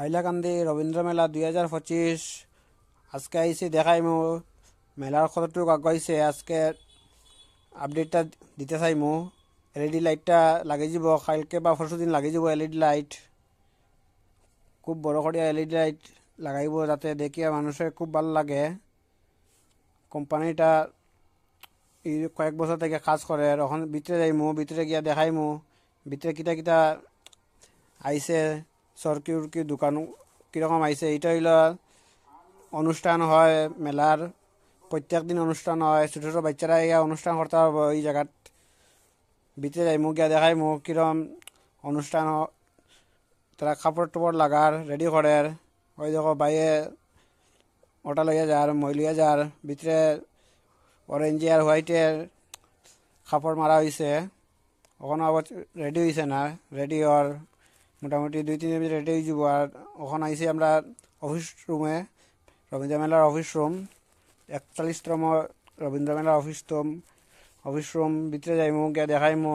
হাইলাকান্দি রবীন্দ্র মেলা দুই হাজার পঁচিশ আজকে আইসি দেখাইমু মেলার কতটুকু আগাইছে আজকে আপডেটটা দিতে চাইমু এলইডি লাইটটা লাগিয়ে যাব। কালকে বা পরশু দিন লাগিয়ে যাব এলইডি লাইট খুব বড় করে এলইডি লাইট লাগাইব যাতে দেখিয়া মানুষের খুব ভালো লাগে। কোম্পানিটা কয়েক বছর থেকে কাজ করে এখন ভিতরে যাইমু ভিতরে গিয়া দেখাইমু ভিতরে কিতা কিতা আইছে। সরকি উরকি দোকান কীরকম আইছে এটা হইল অনুষ্ঠান হয় মেলার প্রত্যেক দিন অনুষ্ঠান হয়, ছোটো ছোটো বাচ্চারা ইয়া অনুষ্ঠান করতে পারব এই জায়গাত ভিতরে যাইমু গিয়া দেখাইমু কিরম অনুষ্ঠান হ- তারা কাপড় টাপড় লাগার রেডি করে ওই দেখো বাইরে ওটা লইয়া যার মই লইয়া যার ভিতরে অরেঞ্জ আর হোয়াইটের কাপড় মারা হয়েছে ওখানে আবার রেডি হয়েছে না রেডি হওয়ার মোটামুটি দুই, তিন রেডি হয়ে যাব। আর ওখানে আইসি আমরা অফিস রুমে রবীন্দ্র মেলার অফিস রুম একচল্লিশতম রবীন্দ্র মেলার অফিস রুম অফিস রুম ভিতরে যাইমু, গিয়ে দেখাইমু।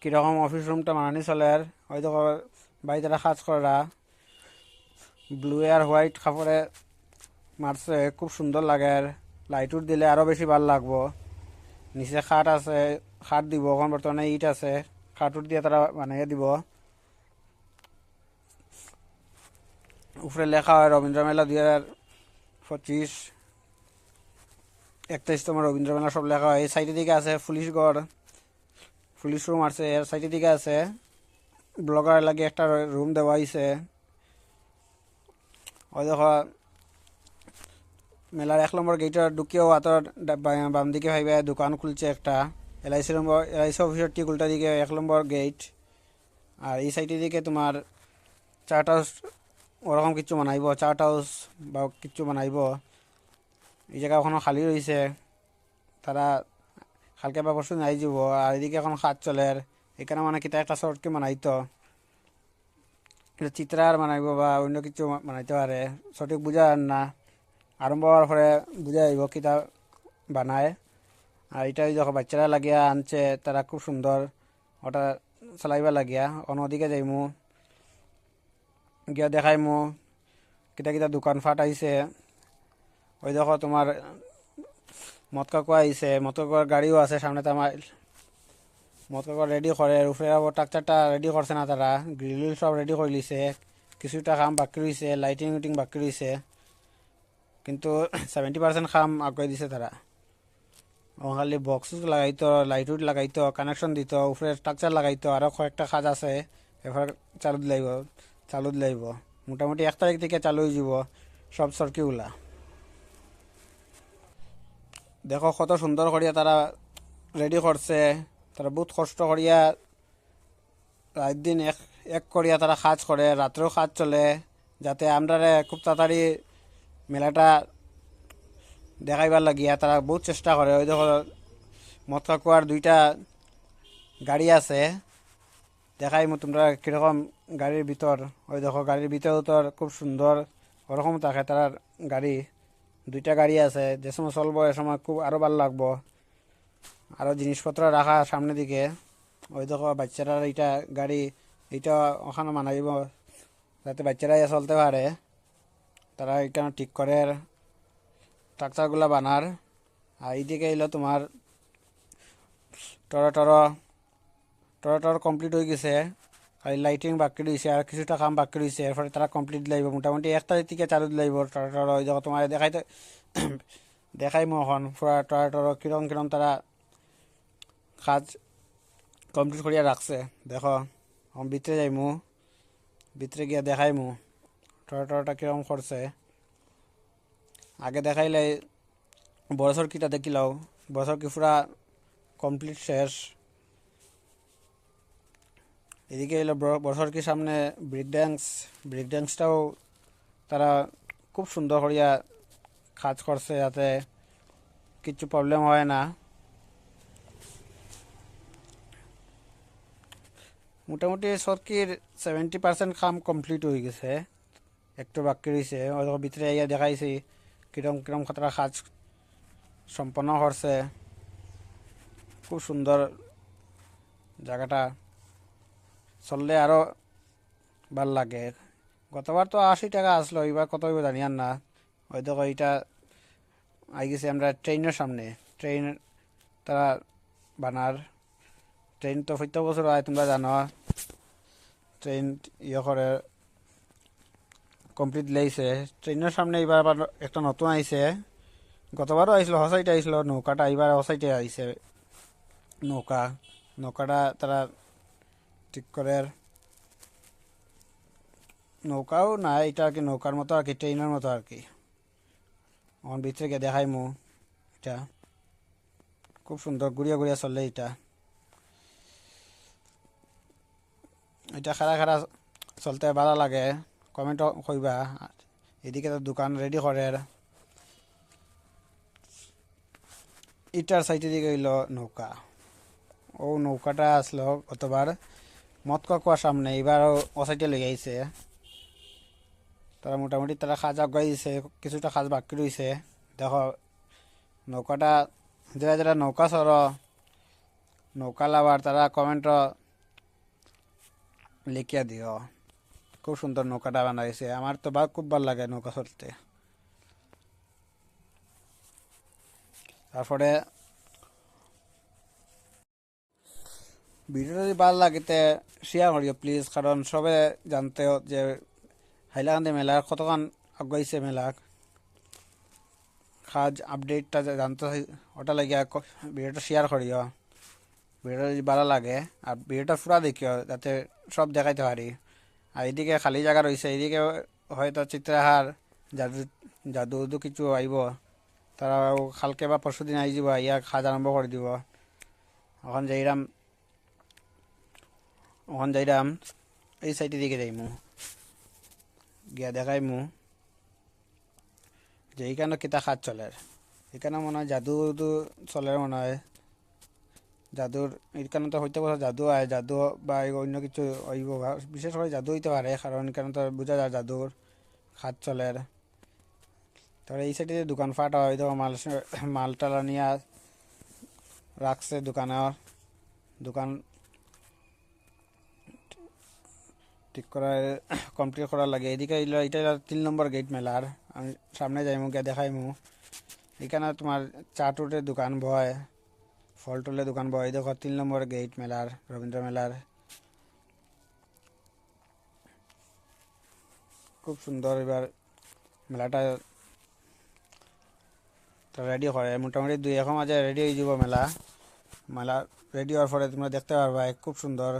কীরকম অফিস রুমটা মানানি চলে আর হয়তো বাড়িতে কাজ করা ব্লু আর হোয়াইট কাপড়ে মারছে খুব সুন্দর লাগে আর লাইটুর দিলে আরও বেশি ভালো লাগবো। নিচে খাট আছে, খাট দিব। এখন বর্তমানে ইট আছে। খাটুর দিয়ে তারা বানিয়ে দিব। উপরে লেখা হয় রবীন্দ্র মেলা দুই হাজার পঁচিশ, একত্রিশতম রবীন্দ্র মেলা সব লেখা হয়। এই সাইডের দিকে আছে পুলিশগড়। পুলিশ রুম আছে, এর সাইডের দিকে আছে। ব্লগার লাগে একটা রুম দেওয়া হয়েছে ওই দেখো, মেলার এক নম্বর গেটের ঢুকিয়েও হাতর বাম দিকে ভাইবে দোকান খুলছে একটা। এলআইসি নম্বর, এলআইসি অফিসের ঠিক উল্টা দিকে এক নম্বর গেট আর এই সাইডের দিকে তোমার চার্ট ওরকম কিছু বানাইব চার্ট হাউস বা কিছু বানাইব। এই জায়গা খালি রয়েছে তারা কালকে বা পরশু নাই যাব। আর এদিকে এখন কাজ চলে। এখানে মানে কিতা একটা শর্টকে বানাইতো। চিত্রার বানাইব বা অন্য কিছু বানাইতে পারে। সঠিক বুঝা না। আরম্ভ হওয়ার পরে বুঝা যাইব কিতা বানায়। আর এটা যখন বাচ্চারা লাগিয়া আনছে। তারা খুব সুন্দর। ওটা চালাইবা লাগিয়া। অন্যদিকে যাইমু। গিয়া দেখাইমু কিতা কিতা দোকান ফাট আইছে ওই দেখো তোমার মদ কাকু আইছে মদ কাকুর গাড়িও আছে সামনে আমার মদ কাকু রেডি করে উপরে আবার ট্রাকচারটা রেডি করছে না তারা গ্রিল সব রেডি করে লিছে। কিছুটা কাম বাকি রয়েছে লাইটিং উইটিং বাকি রয়েছে কিন্তু সেভেন্টি পার্সেন্ট কাম আগুয়াই দিছে তারা খালি বক্স লাগাইতো লাইট উইট লাগাইতো কানেকশন দিত উপরে স্ট্রাকচার লাগাইতো আরও কয়েকটা কাজ আছে। এবার চালু দিলাইব চালু দিলাইব মোটামুটি এক তারিখ থেকে চালু হয়ে যাব। সব সরকিগুলা দেখো কত সুন্দর করিয়া তারা রেডি করছে তারা বহুত কষ্ট করিয়া রাত দিন এক এক করিয়া তারা কাজ করে রাত্রেও কাজ চলে। যাতে আমরা খুব তাড়াতাড়ি মেলাটা দেখাইবার লাগিয়া তারা বহুত চেষ্টা করে ওই দেখো মদ কাকুয়ার দুইটা গাড়ি আছে। দেখাইমু তোমরা কীরকম গাড়ির ভিতর, ওই দেখো গাড়ির ভিতরেও তোর খুব সুন্দর ওরকম থাকে। তার গাড়ি, দুইটা গাড়ি আছে, যে সময় চলবো, এ সময় খুব আরও ভালো লাগবো। আরও জিনিসপত্র রাখা সামনের দিকে। ওই দেখো বাচ্চারা এইটা গাড়ি, এইটা ওখানে মানাইব যাতে বাচ্চারা চলতে পারে। তারা এখানে ঠিক করে স্ট্রাকচারগুলো বানার। আর এইদিকে এলো তোমার টর টর টর টর কমপ্লিট হয়ে গেছে। আর লাইটিং বাকি রয়েছে, আর কিছুটা কাম বাকি রয়েছে। এরপরে তারা কমপ্লিট লাগবে। মোটামুটি এক তারিখ থেকে চালু দেখো তোমার দেখাইতে, দেখাই এখন পুরা টর টর কিরম কিরম তারা কাজ কমপ্লিট করিয়া রাখছে। দেখো, আমি ভিতরে যাইমু। ভিতরে গিয়া দেখাইমু টর টরটা কিরম করছে। আগে দেখাইলে, বছর কিটা দেখিলাও। বছর কি পুরা কমপ্লিট শেষ। এদিকে এলো বছর কি সামনে ব্রেক ড্যান্স ব্রেক ড্যান্সটাও তারা খুব সুন্দর করিয়া কাজ করছে যাতে কিছু প্রবলেম হয় না। মোটামুটি সরকির সেভেন্টি পার্সেন্ট কাম কমপ্লিট হয়ে গেছে। একটু বাকি রয়েছে ওই দেখো ভিতরে ইয়া দেখাইছি কিরম কিরম কতটা কাজ সম্পন্ন করছে। খুব সুন্দর জায়গাটা। চললে আরও ভালো লাগে। গতবার তো আশি টাকা আসলো এবার কত হইব জানি আর না ওই দেখো এইটা আই গেছি আমরা ট্রেনের সামনে। ট্রেন তারা বানার ট্রেন তো প্রত্যেক বছর হয় তোমরা জানো। ট্রেন ইয়ে করে কমপ্লিট লেইছে ট্রেনের সামনে এবার আবার একটা নতুন আইছে গতবারও আইছিল হসাইটে আইছিল নৌকাটা। এবার হসাইটে আইছে নৌকা, নৌকাটা তারা ঠিক করে আর। নৌকাও না এটা আর কি নৌকার মতো আর কি, ট্রেনের মতো আর কি। আমার ভিতরে গিয়ে দেখাই মু, এটা। খুব সুন্দর ঘুরিয়া ঘুরিয়া চলে এটা। এটা খারা খারা চলতে ভালো লাগে কমেন্ট কইবা এদিকে তো দোকান রেডি করে ইটার সাইডে দিকে হইল নৌকা। ও নৌকাটা আসলো গতবার মত কাকুয়ার সামনে এবার ও সাইডে লেগে আইছে তারা মোটামুটি তারা খাজ আগাই দিছে, কিছুটা খাজ বাকি রয়েছে দেখো নৌকাটা যারা যারা নৌকা সর নৌকা লাভার তারা কমেন্ট লিখিয়া দিও খুব সুন্দর নৌকাটা বানাইছে আমার তো বা খুব ভালো লাগে নৌকা চলতে। তারপরে ভিডিওটা যদি ভালো লাগিতে শেয়ার করিও প্লিজ কারণ সবে জানতে যে হাইলাকান্দি মেলার কতক্ষণ আগাইছে মেলা কাজ আপডেটটা জানতে ওটা লাগিয়া ক- ভিডিওটা শেয়ার করিও। ভিডিওটা যদি ভালো লাগে, আর ভিডিওটা পুরা দেখিও, যাতে সব দেখাইতে পারি। আর এদিকে খালি জায়গা রয়েছে এদিকে হয়তো চিত্রাহার, জাদু জাদু কিছু আইব। তারা কালকে বা পরশু দিন আই যাব ইয়া খাজ আরম্ভ করে দিব। এখন যাইরাম এখন যাইরাম, এই সাইডের দিকে যাইমু। গিয়া দেখাইমু যে এইখানে কিতা খাজ চলে। এখানে মনে হয় জাদু চলে মনে হয়। জাদুর এখানে তো হইতে পারে জাদু আয়, জাদু বা অন্য কিছু হইব বিশেষ করে জাদু হইতে পারে, কারণ এখানে তো বোঝা যায় জাদুর খাত চলে। তারপরে এই সাইডে দোকান ফাট হয়, তো মাল মাল টালা নিয়ে রাখছে দোকানের। দোকান ঠিক করা কমপ্লিট করার লাগে। এদিকে এটা তিন নম্বর গেট মেলার। আমি সামনে যাইমু, গিয়ে দেখাইমু। এখানে তোমার চা টুটের দোকান বয় ফল টলের দোকান বয় দেখো, তিন নম্বর গেট মেলার, রবীন্দ্র মেলার। খুব সুন্দর এবার মেলাটা। রেডি করে মোটামুটি দুই এখন মাঝে রেডি হয়ে যাব মেলা। মেলা রেডি হওয়ার পরে তোমরা দেখতে পারবা খুব সুন্দর।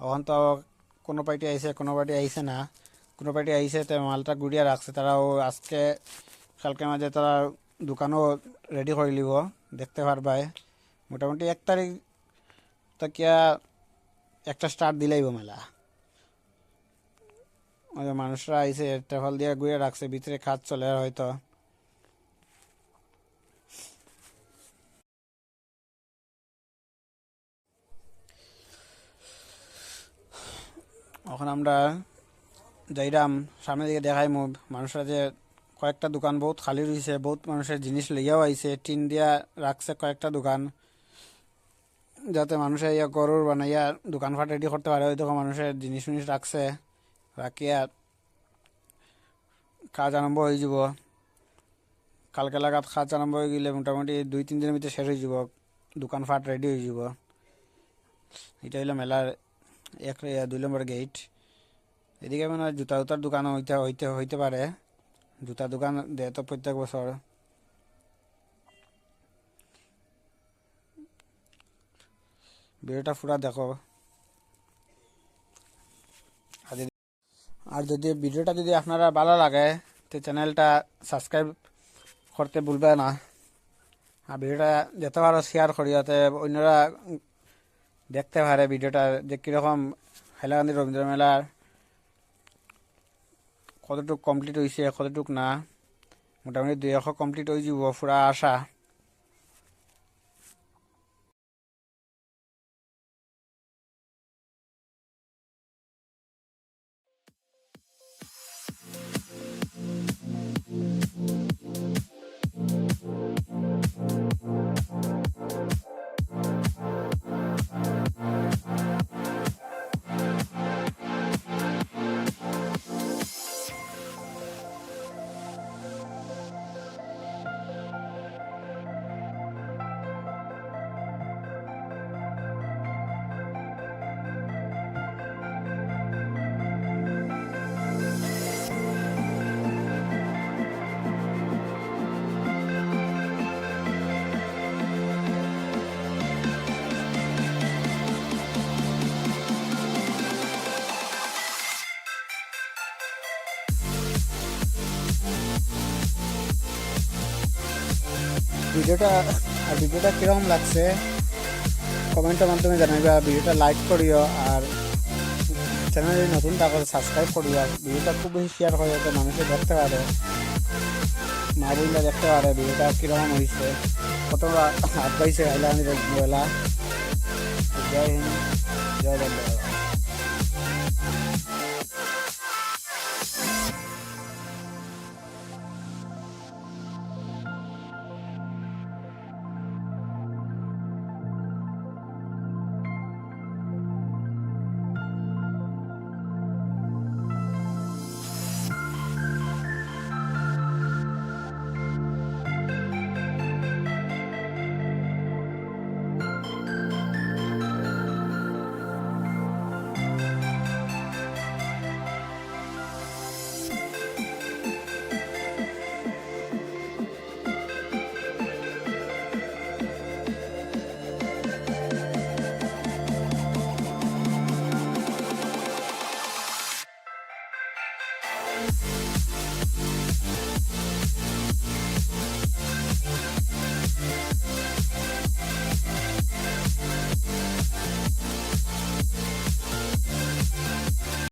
এখন তো কোনো পার্টি আইছে, কোনো পার্টি আইছে না। কোনো পার্টি আইছে তো মালটা গুড়িয়া রাখছে তারাও আজকে, কালকে মাঝে তারা দোকানও রেডি করে নিব, দেখতে পারবাই। মোটামুটি এক তারিখ তাকিয়া একটা স্টার্ট দিলেইব মেলা। মানুষরা আইছে ট্রাভেল দিয়ে ঘুরে রাখছে, ভিতরে খাত চলে হয়তো। এখন আমরা যাইরাম সামনে দিকে দেখাই মুভ মানুষরা যে কয়েকটা দোকান বহুত খালি রয়েছে বহুত মানুষের জিনিস লইয়াও আইছে, টিন দিয়া রাখছে কয়েকটা দোকান। যাতে মানুষে ইয়া গরুর বানাইয়া দোকান ফাট রেডি করতে পারে। ওই দোকান মানুষের জিনিস মিনিস রাখছে, রাখিয়া কাজ আরম্ভ হয়ে যাব। কালকে লাগাত কাজ আরম্ভ হয়ে গেলে মোটামুটি দুই, তিন দিনের ভিতরে শেষ হয়ে যাব। দোকান ফাট রেডি হয়ে যাব। এটা হইল মেলার এক দুই নম্বর গেট এদিকে মানে জুতা জুতার দোকান হইতে হইতে হইতে পারে জুতা দোকান দেয় তো প্রত্যেক বছর ভিডিওটা পুরা দেখো আর যদি ভিডিওটা যদি আপনারা ভালো লাগে, তো চ্যানেলটা সাবস্ক্রাইব করতে ভুলবে না। আর ভিডিওটা যত পারো শেয়ার করি যাতে অন্যরা দেখতে পারে ভিডিওটা যে কীরকম হাইলাকান্দি রবীন্দ্র মেলার কতটুক কমপ্লিট হয়েছে কতটুক না। মোটামুটি দুই এশ কমপ্লিট হয়ে যাব পুরা আশা। ভিডিওটা, আর ভিডিওটা কীরকম লাগছে? কমেন্টের মাধ্যমে জানাইবা, ভিডিওটা লাইক করিও, আর চ্যানেলে নতুন থাকো সাবস্ক্রাইব করিও। ভিডিওটা খুব বেশি শেয়ার করে যাতে মানুষে দেখতে পারে, মা বোনরা দেখতে পারে, ভিডিওটা কীরকম হয়েছে কতটা আগবাইছে আইলামির মহিলা জয় হিন্দ, জয় বন্ধু